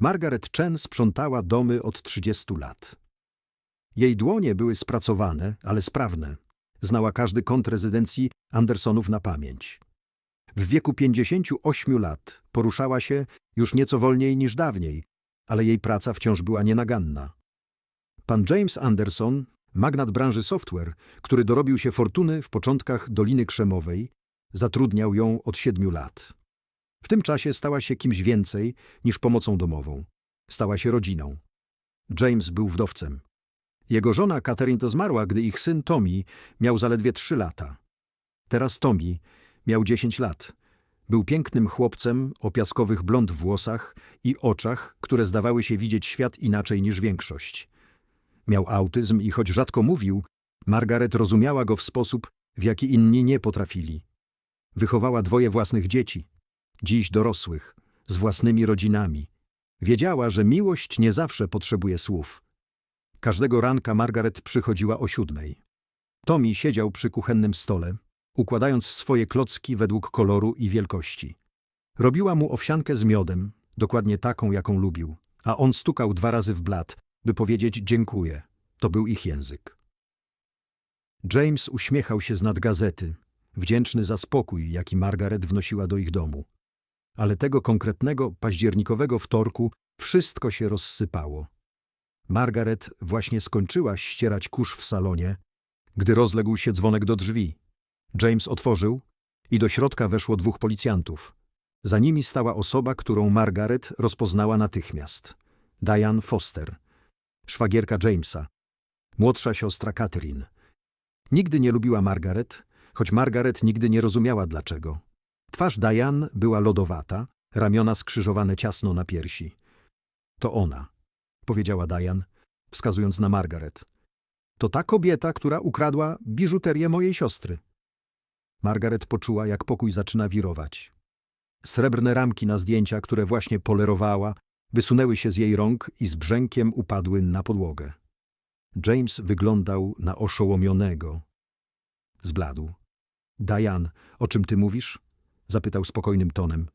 Margaret Chen sprzątała domy od 30 lat. Jej dłonie były spracowane, ale sprawne. Znała każdy kąt rezydencji Andersonów na pamięć. W wieku 58 lat poruszała się już nieco wolniej niż dawniej, ale jej praca wciąż była nienaganna. Pan James Anderson, magnat branży software, który dorobił się fortuny w początkach Doliny Krzemowej, zatrudniał ją od siedmiu lat. W tym czasie stała się kimś więcej niż pomocą domową. Stała się rodziną. James był wdowcem. Jego żona Catherine to zmarła, gdy ich syn Tommy miał zaledwie trzy lata. Teraz Tommy miał dziesięć lat. Był pięknym chłopcem o piaskowych blond włosach i oczach, które zdawały się widzieć świat inaczej niż większość. Miał autyzm i choć rzadko mówił, Margaret rozumiała go w sposób, w jaki inni nie potrafili. Wychowała dwoje własnych dzieci, dziś dorosłych, z własnymi rodzinami. Wiedziała, że miłość nie zawsze potrzebuje słów. Każdego ranka Margaret przychodziła o siódmej. Tommy siedział przy kuchennym stole, układając swoje klocki według koloru i wielkości. Robiła mu owsiankę z miodem, dokładnie taką, jaką lubił, a on stukał dwa razy w blat, by powiedzieć dziękuję. To był ich język. James uśmiechał się z nad gazety, wdzięczny za spokój, jaki Margaret wnosiła do ich domu. Ale tego konkretnego, październikowego wtorku wszystko się rozsypało. Margaret właśnie skończyła ścierać kurz w salonie, gdy rozległ się dzwonek do drzwi. James otworzył i do środka weszło dwóch policjantów. Za nimi stała osoba, którą Margaret rozpoznała natychmiast. Diane Foster, szwagierka Jamesa, młodsza siostra Catherine. Nigdy nie lubiła Margaret, choć Margaret nigdy nie rozumiała dlaczego. Twarz Diane była lodowata, ramiona skrzyżowane ciasno na piersi. To ona, powiedziała Diane, wskazując na Margaret. To ta kobieta, która ukradła biżuterię mojej siostry. Margaret poczuła, jak pokój zaczyna wirować. Srebrne ramki na zdjęcia, które właśnie polerowała, wysunęły się z jej rąk i z brzękiem upadły na podłogę. James wyglądał na oszołomionego. Zbladł. Diane, o czym ty mówisz? Zapytał spokojnym tonem.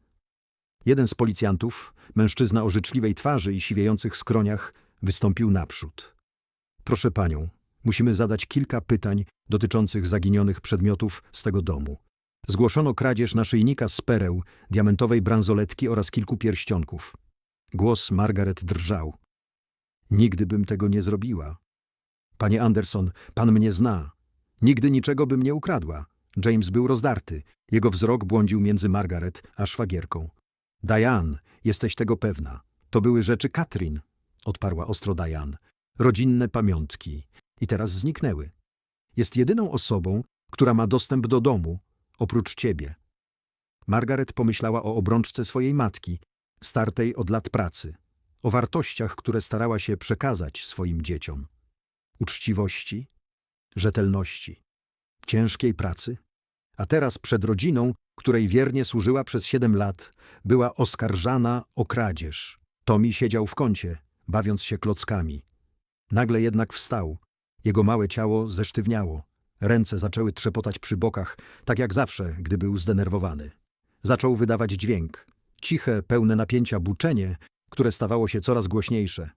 Jeden z policjantów, mężczyzna o życzliwej twarzy i siwiejących skroniach, wystąpił naprzód. Proszę panią, musimy zadać kilka pytań dotyczących zaginionych przedmiotów z tego domu. Zgłoszono kradzież naszyjnika z pereł, diamentowej bransoletki oraz kilku pierścionków. Głos Margaret drżał. Nigdy bym tego nie zrobiła. Panie Anderson, pan mnie zna. Nigdy niczego bym nie ukradła. James był rozdarty. Jego wzrok błądził między Margaret a szwagierką. Diane, jesteś tego pewna. To były rzeczy Katrin, odparła ostro Diane. Rodzinne pamiątki. I teraz zniknęły. Jest jedyną osobą, która ma dostęp do domu, oprócz ciebie. Margaret pomyślała o obrączce swojej matki, startej od lat pracy, o wartościach, które starała się przekazać swoim dzieciom. Uczciwości, rzetelności, ciężkiej pracy, a teraz przed rodziną, której wiernie służyła przez siedem lat, była oskarżana o kradzież. Tommy siedział w kącie, bawiąc się klockami. Nagle jednak wstał. Jego małe ciało zesztywniało. Ręce zaczęły trzepotać przy bokach, tak jak zawsze, gdy był zdenerwowany. Zaczął wydawać dźwięk. Ciche, pełne napięcia buczenie, które stawało się coraz głośniejsze.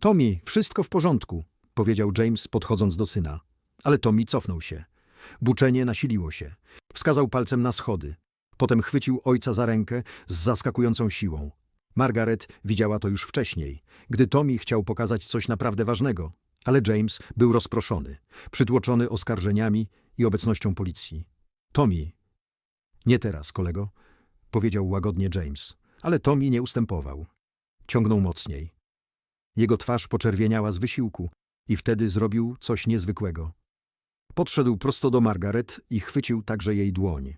Tommy, wszystko w porządku, powiedział James, podchodząc do syna. Ale Tommy cofnął się. Buczenie nasiliło się. Wskazał palcem na schody. Potem chwycił ojca za rękę z zaskakującą siłą. Margaret widziała to już wcześniej, gdy Tommy chciał pokazać coś naprawdę ważnego, ale James był rozproszony, przytłoczony oskarżeniami i obecnością policji. Tommy. Nie teraz, kolego, powiedział łagodnie James, ale Tommy nie ustępował. Ciągnął mocniej. Jego twarz poczerwieniała z wysiłku i wtedy zrobił coś niezwykłego. Podszedł prosto do Margaret i chwycił także jej dłoń.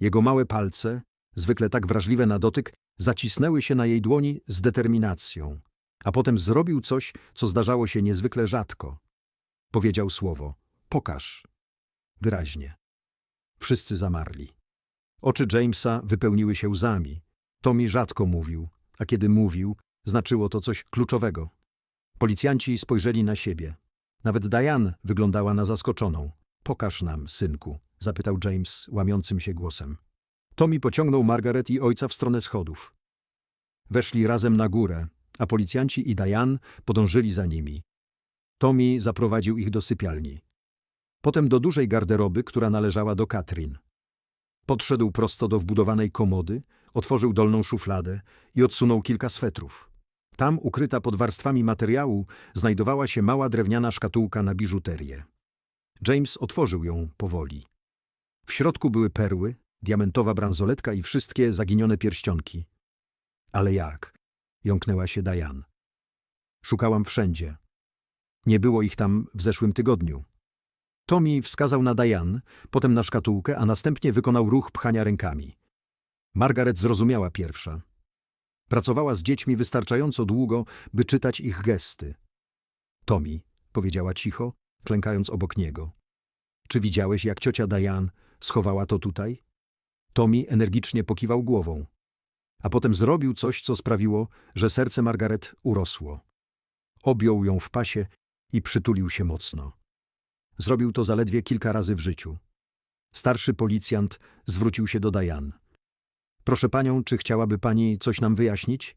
Jego małe palce, zwykle tak wrażliwe na dotyk, zacisnęły się na jej dłoni z determinacją, a potem zrobił coś, co zdarzało się niezwykle rzadko. Powiedział słowo: Pokaż. Wyraźnie. Wszyscy zamarli. Oczy Jamesa wypełniły się łzami. Tommy rzadko mówił, a kiedy mówił, znaczyło to coś kluczowego. Policjanci spojrzeli na siebie. Nawet Diane wyglądała na zaskoczoną. Pokaż nam, synku, zapytał James łamiącym się głosem. Tommy pociągnął Margaret i ojca w stronę schodów. Weszli razem na górę, a policjanci i Diane podążyli za nimi. Tommy zaprowadził ich do sypialni. Potem do dużej garderoby, która należała do Katrin. Podszedł prosto do wbudowanej komody, otworzył dolną szufladę i odsunął kilka swetrów. Tam, ukryta pod warstwami materiału, znajdowała się mała drewniana szkatułka na biżuterię. James otworzył ją powoli. W środku były perły, diamentowa bransoletka i wszystkie zaginione pierścionki. Ale jak? jąknęła się Diane. Szukałam wszędzie. Nie było ich tam w zeszłym tygodniu. Tommy wskazał na Diane, potem na szkatułkę, a następnie wykonał ruch pchania rękami. Margaret zrozumiała pierwsza. Pracowała z dziećmi wystarczająco długo, by czytać ich gesty. Tommy, powiedziała cicho, klękając obok niego. Czy widziałeś, jak ciocia Diane schowała to tutaj? Tommy energicznie pokiwał głową. A potem zrobił coś, co sprawiło, że serce Margaret urosło. Objął ją w pasie i przytulił się mocno. Zrobił to zaledwie kilka razy w życiu. Starszy policjant zwrócił się do Diane. Proszę panią, czy chciałaby pani coś nam wyjaśnić?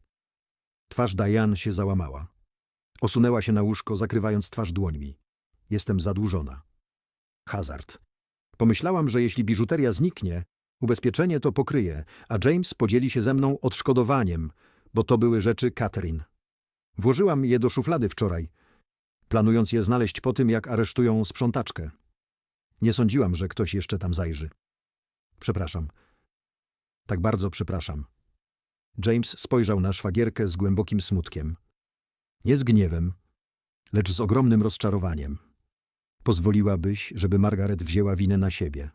Twarz Diane się załamała. Osunęła się na łóżko, zakrywając twarz dłońmi. Jestem zadłużona. Hazard. Pomyślałam, że jeśli biżuteria zniknie, ubezpieczenie to pokryje, a James podzieli się ze mną odszkodowaniem, bo to były rzeczy Catherine. Włożyłam je do szuflady wczoraj, planując je znaleźć po tym, jak aresztują sprzątaczkę. Nie sądziłam, że ktoś jeszcze tam zajrzy. Przepraszam. Tak bardzo przepraszam. James spojrzał na szwagierkę z głębokim smutkiem. Nie z gniewem, lecz z ogromnym rozczarowaniem. Pozwoliłabyś, żeby Margaret wzięła winę na siebie.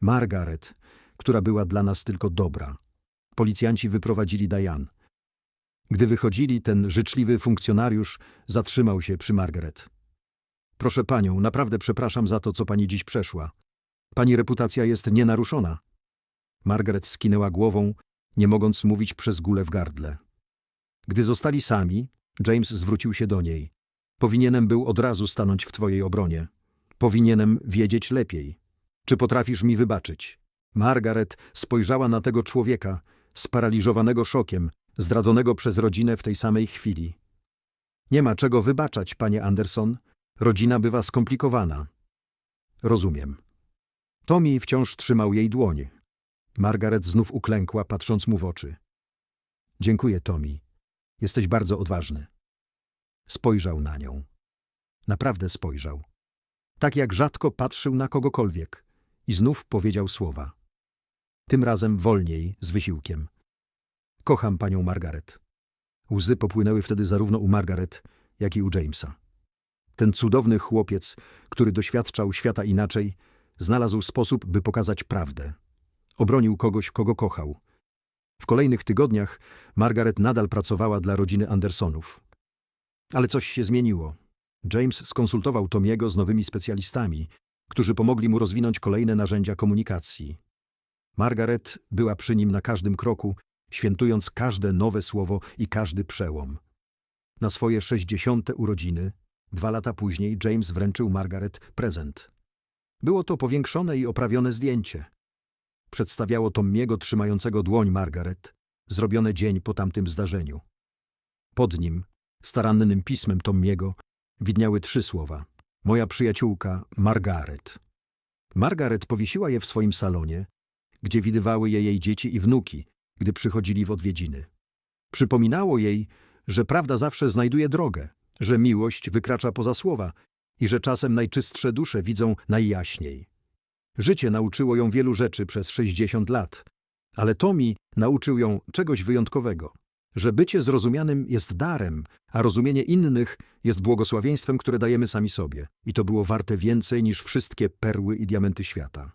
Margaret, która była dla nas tylko dobra. Policjanci wyprowadzili Diane. Gdy wychodzili, ten życzliwy funkcjonariusz zatrzymał się przy Margaret. Proszę panią, naprawdę przepraszam za to, co pani dziś przeszła. Pani reputacja jest nienaruszona. Margaret skinęła głową, nie mogąc mówić przez gulę w gardle. Gdy zostali sami, James zwrócił się do niej. Powinienem był od razu stanąć w twojej obronie. Powinienem wiedzieć lepiej. Czy potrafisz mi wybaczyć? Margaret spojrzała na tego człowieka, sparaliżowanego szokiem, zdradzonego przez rodzinę w tej samej chwili. Nie ma czego wybaczać, panie Anderson. Rodzina bywa skomplikowana. Rozumiem. Tommy wciąż trzymał jej dłoń. Margaret znów uklękła, patrząc mu w oczy. Dziękuję, Tommy. Jesteś bardzo odważny. Spojrzał na nią. Naprawdę spojrzał. Tak jak rzadko patrzył na kogokolwiek. I znów powiedział słowa. Tym razem wolniej, z wysiłkiem. Kocham panią Margaret. Łzy popłynęły wtedy zarówno u Margaret, jak i u Jamesa. Ten cudowny chłopiec, który doświadczał świata inaczej, znalazł sposób, by pokazać prawdę. Obronił kogoś, kogo kochał. W kolejnych tygodniach Margaret nadal pracowała dla rodziny Andersonów. Ale coś się zmieniło. James skonsultował Tomiego z nowymi specjalistami, którzy pomogli mu rozwinąć kolejne narzędzia komunikacji. Margaret była przy nim na każdym kroku, świętując każde nowe słowo i każdy przełom. Na swoje sześćdziesiąte urodziny, dwa lata później, James wręczył Margaret prezent. Było to powiększone i oprawione zdjęcie. Przedstawiało Tommiego trzymającego dłoń Margaret, zrobione dzień po tamtym zdarzeniu. Pod nim, starannym pismem Tommiego, widniały trzy słowa. Moja przyjaciółka Margaret. Margaret powiesiła je w swoim salonie, gdzie widywały je jej dzieci i wnuki, gdy przychodzili w odwiedziny. Przypominało jej, że prawda zawsze znajduje drogę, że miłość wykracza poza słowa i że czasem najczystsze dusze widzą najjaśniej. Życie nauczyło ją wielu rzeczy przez 60 lat, ale Tomi nauczył ją czegoś wyjątkowego, że bycie zrozumianym jest darem, a rozumienie innych jest błogosławieństwem, które dajemy sami sobie. I to było warte więcej niż wszystkie perły i diamenty świata.